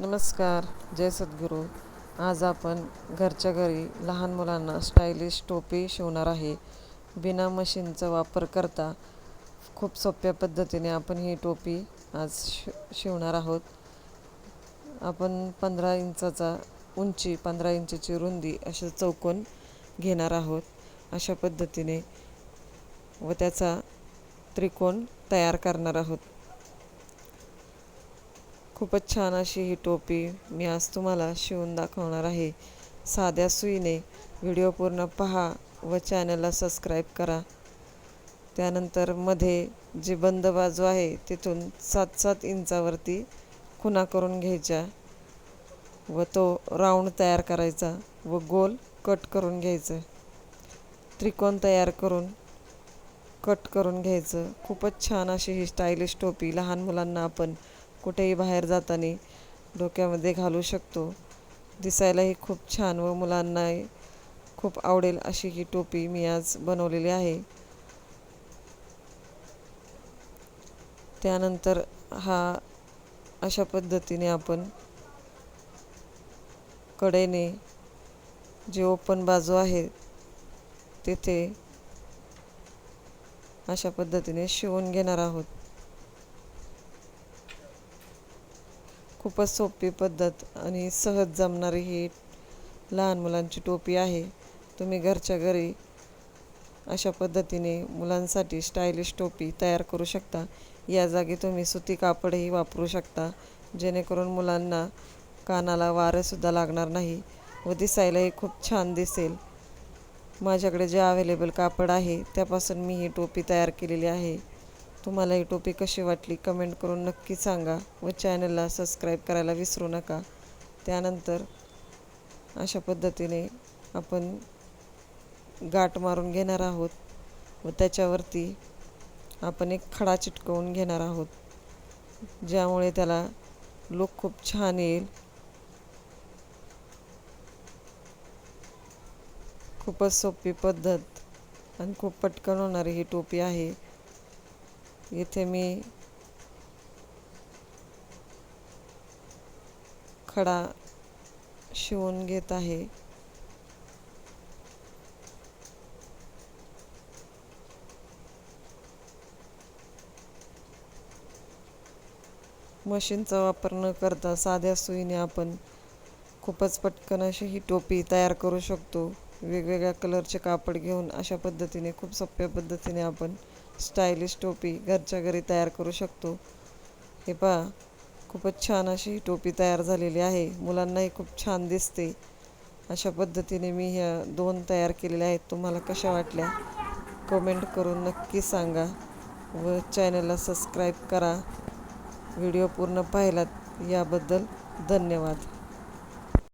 नमस्कार जय सद्गुरू. आज आपण घरच्या घरी लहान मुलांना स्टायलिश टोपी शिवणार आहे. बिना मशीनचा वापर करता खूप सोप्या पद्धतीने आपण ही टोपी आज शि शिवणार आहोत. आपण पंधरा इंचाचा उंची पंधरा इंचीची रुंदी असे चौकोन घेणार आहोत. अशा पद्धतीने व त्याचा त्रिकोण तयार करणार आहोत. खूपच छान अशी ही टोपी मी आज तुम्हाला शिवून दाखवणार आहे. साध्या सुईने व्हिडिओ पूर्ण पहा व चॅनलला सबस्क्राईब करा. त्यानंतरमध्ये जी बंद बाजू आहे तिथून सात सात इंचावरती खुणा करून घ्यायच्या व तो राऊंड तयार करायचा व गोल कट करून घ्यायचं. त्रिकोण तयार करून कट करून घ्यायचं. खूपच छान अशी ही स्टायलिश टोपी लहान मुलांना आपण कुठेही बाहेर जाताना डोक्यामध्ये घालू शकतो. दिसायलाही खूप छान व मुलांनाही खूप आवडेल अशी ही टोपी मी आज बनवलेली आहे. त्यानंतर हा अशा पद्धतीने आपण कडेने जे ओपन बाजू आहे तिथे अशा पद्धतीने शिवून घेणार आहोत. खूपच सोपी पद्धत आणि सहज जमणारी ही लहान मुलांची टोपी आहे. तुम्ही घरच्या घरी अशा पद्धतीने मुलांसाठी स्टायलिश टोपी तयार करू शकता. या जागी तुम्ही सुती कापडही वापरू शकता जेणेकरून मुलांना कानाला वारंसुद्धा लागणार नाही व दिसायलाही खूप छान दिसेल. माझ्याकडे जे अवेलेबल कापड आहे त्यापासून मी ही टोपी तयार केलेली आहे. तुम्हाला ही टोपी कशी वाटली कमेंट करून नक्की सांगा व चॅनलला सबस्क्राईब करायला विसरू नका. त्यानंतर अशा पद्धतीने आपण गाठ मारून घेणार आहोत व त्याच्यावरती आपण एक खडा चिटकवून घेणार आहोत ज्यामुळे त्याला लुक खूप छान येईल. खूपच सोपी पद्धत आणि खूप पटकन होणारी ही टोपी आहे. इथे मी खडा शिवून घेत आहे. मशीनचा वापर न करता साध्या सुईने आपण खूपच पटकन अशी ही टोपी तयार करू शकतो. वेगवेगळ्या कलरचे कापड घेऊन अशा पद्धतीने खूप सोप्या पद्धतीने आपण स्टायलिश टोपी घरच्या घरी तयार करू शकतो. हे पहा खूपच छान अशी टोपी तयार झालेली आहे. मुलांनाही खूप छान दिसते. अशा पद्धतीने मी ह्या दोन तयार केलेल्या आहेत. तुम्हाला कशा वाटल्या? कमेंट करून नक्की सांगा व चॅनलला सबस्क्राईब करा. व्हिडिओ पूर्ण पाहिलात याबद्दल धन्यवाद.